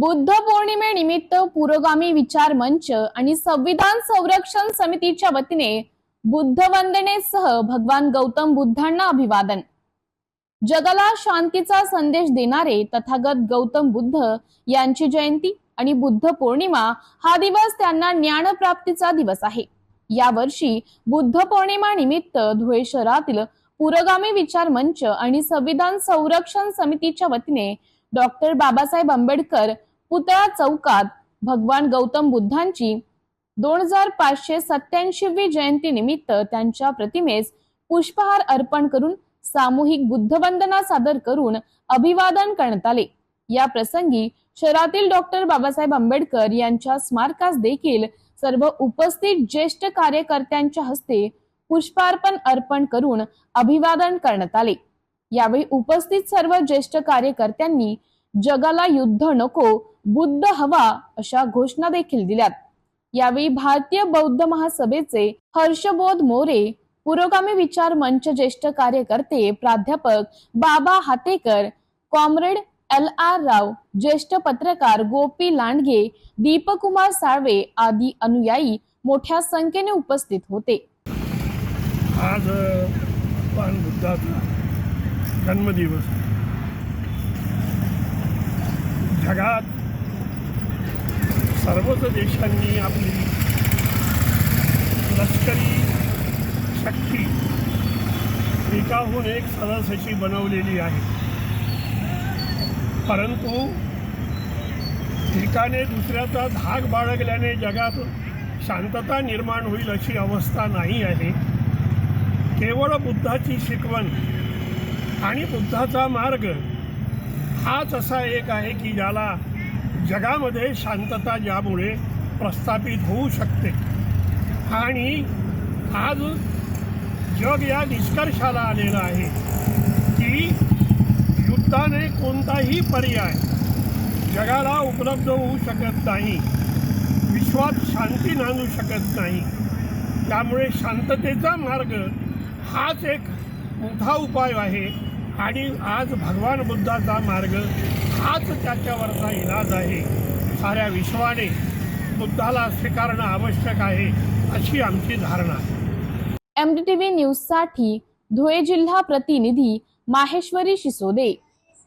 बुद्ध पौर्णिमेनिमित्त पुरोगामी विचार मंच आणि संविधान संरक्षण समितीच्या वतीने बुद्ध वंदनेसह भगवान गौतम बुद्धांना अभिवादन. जगाला शांतीचा संदेश देणारे तथागत गौतम बुद्ध यांची जयंती आणि बुद्ध पौर्णिमा हा दिवस त्यांना ज्ञानप्राप्तीचा दिवस आहे. यावर्षी बुद्ध पौर्णिमा निमित्त धुळे शहरातील पुरोगामी विचार मंच आणि संविधान संरक्षण समितीच्या वतीने डॉक्टर बाबासाहेब आंबेडकर पुतळा चौकात भगवान गौतम बुद्धांची दोन हजार पाचशे सत्याऐंशीवी जयंती निमित्त त्यांच्या प्रतिमेस पुष्पहार अर्पण करून सामूहिक बुद्धवंदना सादर करून अभिवादन करण्यात आले. या प्रसंगी शहरातील डॉक्टर बाबासाहेब आंबेडकर यांच्या स्मारकास देखील सर्व उपस्थित ज्येष्ठ कार्यकर्त्यांच्या हस्ते पुष्पार्पण अर्पण करून अभिवादन करण्यात आले. यावेळी उपस्थित सर्व ज्येष्ठ कार्यकर्त्यांनी जगाला युद्ध नको बुद्ध हवा अशा घोषणा देखील दिल्यात. यावेळी भारतीय बौद्ध महासभेचे हर्षबोध मोरे पुरोगामी विचार मंच ज्येष्ठ कार्यकर्ते प्राध्यापक Baba Hatekar comrade L R Rao ज्येष्ठ पत्रकार गोपी लांडगे दीपकुमार साळवे आदी अनुयायी मोठ्या संख्येने उपस्थित होते. आज भगवान बुद्धाचा जन्मदिवस. जगात सर्वच देशांनी आपली लष्करी शक्ती एकाहून एक सदस्याची अशी बनवलेली आहे. परंतु एकाने दुसऱ्याचा धाक बाळगल्याने जगात शांतता निर्माण होईल अशी अवस्था नाही आहे. केवळ बुद्धाची शिकवण आणि बुद्धाचा मार्ग हाच असा एक आहे की ज्याला जगामध्ये शांतता ज्यामुळे प्रस्थापित होऊ शकते. आणि आज जग या निष्कर्षाला आलेलं आहे की युद्धाने कोणताही पर्याय जगाला उपलब्ध होऊ शकत नाही. विश्वात शांती नांदू शकत नाही. त्यामुळे शांततेचा मार्ग हाच एक मोठा उपाय आहे. आणि आज भगवान बुद्धाचा मार्ग हाच त्याच्यावरचा इलाज आहे. साऱ्या विश्वाने बुद्धाला स्वीकारणं आवश्यक आहे अशी आमची धारणा आहे. एमडीटीव्ही न्यूजसाठी धुळे जिल्हा प्रतिनिधी माहेश्वरी शिसोदे.